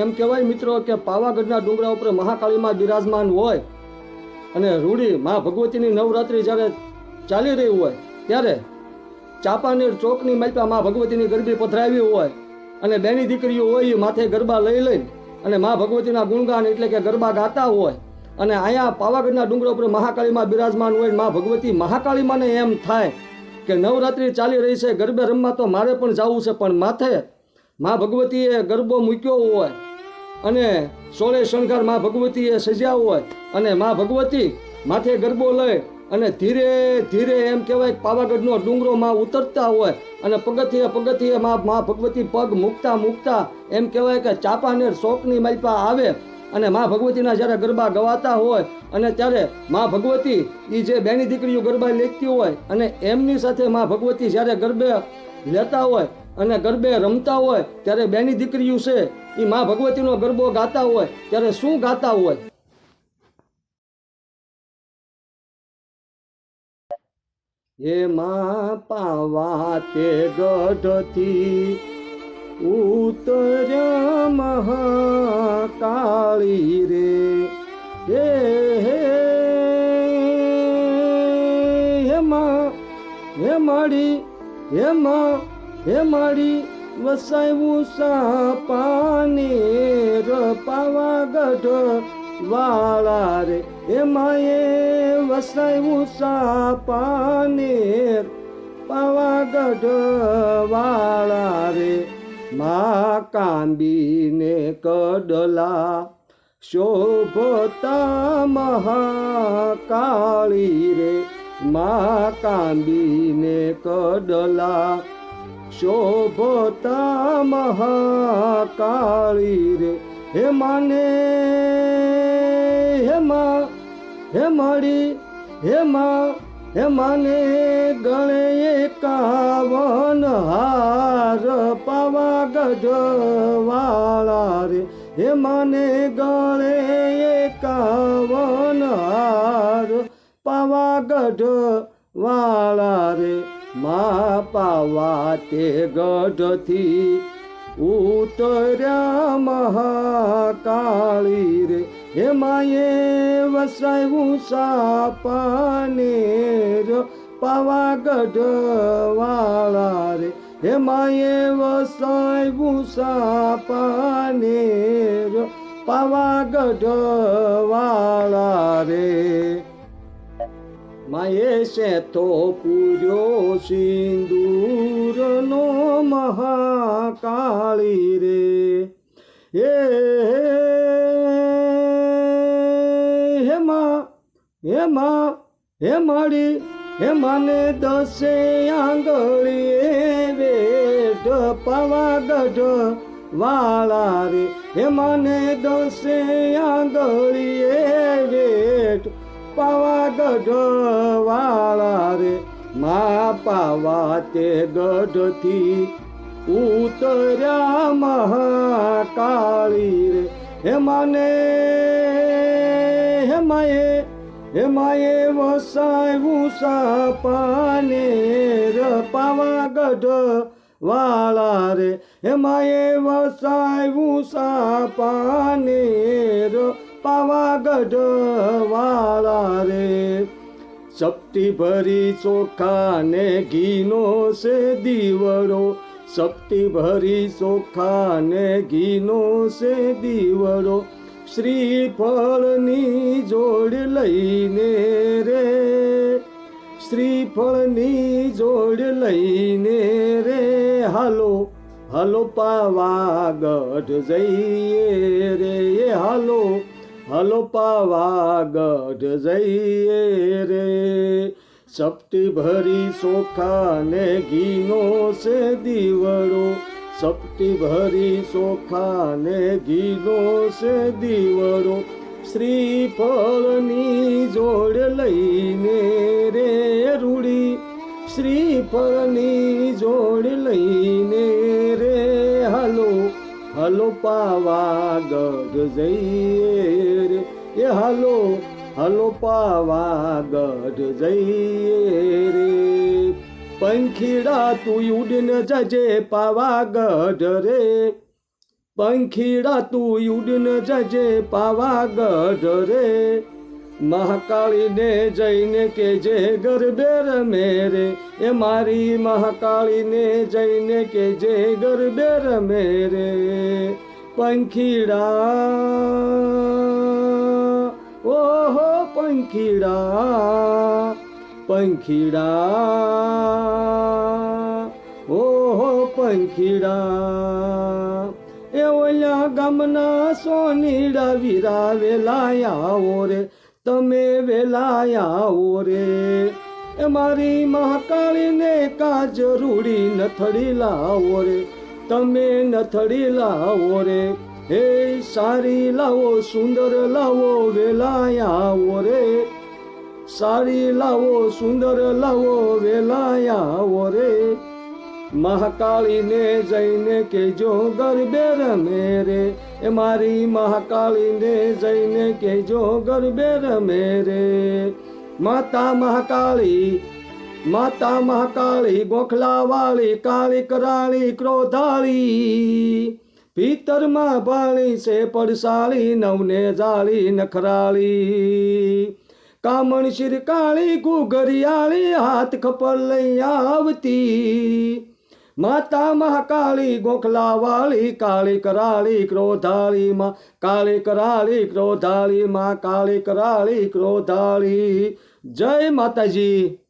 એમ કહેવાય મિત્રો કે પાવાગઢના ડુંગરા ઉપર મહાકાળીમાં બિરાજમાન હોય અને રૂડી મા ભગવતીની નવરાત્રિ જ્યારે ચાલી રહી હોય ત્યારે ચાપાનેર ચોકની માલપા મા ભગવતીની ગરબી પધરાવી હોય અને બેની દીકરીઓ હોય એ માથે ગરબા લઈ લઈને અને મા ભગવતીના ગુણગાન એટલે કે ગરબા ગાતા હોય અને અહીંયા પાવાગઢના ડુંગરા ઉપર મહાકાળીમાં બિરાજમાન હોય મા ભગવતી મહાકાળીમાંને એમ થાય કે નવરાત્રિ ચાલી રહી છે, ગરબે રમવા તો મારે પણ જવું છે, પણ માથે મા ભગવતીએ ગરબો મૂક્યો હોય અને સોળે શણગાર મા ભગવતીએ સજ્યા હોય અને મા ભગવતી માથે ગરબો લઈ અને ધીરે ધીરે એમ કહેવાય પાવાગઢનો ડુંગરો માં ઉતરતા હોય અને પગથિયે પગથિયે મા મા ભગવતી પગ મૂકતા મૂકતા એમ કહેવાય કે ચાપાનેર શોકની માલપા આવે અને મા ભગવતીના જ્યારે ગરબા ગવાતા હોય અને ત્યારે મા ભગવતી એ જે બેની દીકરીઓ ગરબા લેતી હોય અને એમની સાથે મા ભગવતી જ્યારે ગરબે લેતા હોય અને ગરબે રમતા હોય, ત્યારે બેની દીકરીઓ છે એ મા ભગવતીનો ગરબો ગાતા હોય, ત્યારે શું ગાતા હોય? હે માં પાવા તે ગઢથી ઉતર્યા મહાકાળી રે. હે હે હે, મા, હે માડી હે માં હે માડી સા સાપાને ર પાવાગઢ વાળા રે. હે માએ વસાવ્યું સાપાને પાવાગઢ વાળા રે. મા કાંબીને કડલા શોભતા મહાકાળી રે. મા કાંબીને કડલા શોભતા મહાકાળી રે. હે માને, હે મા, હે માડી હે હે માને, ગણે એકાવન હાર પાવા વાળા રે. હે માને, ગણે એકાવન હાર પાવાગઢ વાળા રે. મા પાવા તે ગઢથી ઉતર્યા મહાકાળી રે. હે માએ વસાયું સાપાને પાવાગઢ વાળા રે. હે માયે વસાય સાપાને પાવાગઢ વાળા રે. છે તો પૂર્યો સિંદૂરનો મહાકાળી રે. હે હેમા હેમા હે માં, હે માને દસે આંગળીએ વેઠ પાવાગઢ વાળા રે. હે, મને દસે આંગળીએ પાવાગઢ વાળા રે મા પાવા તે ગઢથી ઉતર્યા મહાકાળી રે. હે માને, હે માએ હે માએ વસાવ્યું સાપાને ર પાવાગઢ વાળા રે હે માએ વસાવ્યું સાપાને ર પાવાગઢ વાળા રે. સપ્તી ભરી ચોખા ને ઘીનો છે દીવડો. સપ્તી ભરી ચોખા ને ઘીનો છે દીવડો. શ્રીફળની જોડ લઈને રે. શ્રીફળની જોડ લઈને રે. હાલો હાલો પાવાગઢ જઈએ રે. હાલો. હાલો પાવાગઢ જઈએ રે. સપટી ભરી ચોખા ને ઘીનો છે દીવડો. સપટી ભરી ચોખા ને ઘીનો છે દીવડો. શ્રીફળની જોડ લઈને રે રૂડી. શ્રીફળની જોડ લઈને હાલો પાવાગઢ જઈએ રે. એ હાલો હાલો પાવાગઢ જઈએ રે. પંખીડા તું ઉડીને જજે પાવાગઢ રે. પંખીડા તું ઉડીને જજે પાવાગઢ રે. મહાકાળીને જઈને કે જે ગરબે રમે એ મારી મહાકાળીને જઈને કે જે ગરબે રમે રે પંખીડા, ઓહો પંખીડા પંખીડા, ઓહો પંખીડા. એ ઓલા ગામના સોનીડા વિરાવેલા આવો રે. તમે વેલાયા આવો રે મારી મહાકાળીને કાજ રૂડી નથડી લાવો રે. તમે નથડી લાવો રે. હે સારી લાવો, સુંદર લાવો વેલાયા આવો રે. સારી લાવો, સુંદર લાવો વેલાયા આવો રે. મહાકાળીને જઈને કેજો ગરબે રમે રે એ મારી મહાકાળીને જઈને કેજો ગરબે રમે રે માતા મહાકાળી માતા મહાકાળી ગોખલા વાળી કાળી કરાળી, ક્રોધાળી. ભીતરમાં ભાળી છે, પડસાળી, નવને જાળી, નખરાળી. કામણ શિર કાળી ગુગરિયાળી હાથ ખપર લઈ આવતી. માતા મહાકાળી ગોખલા વાળી કાળી કરાળી ક્રોધાળી માં કાળી કરાળી ક્રોધાળી માં કાળી કરાળી ક્રોધાળી. જય માતાજી.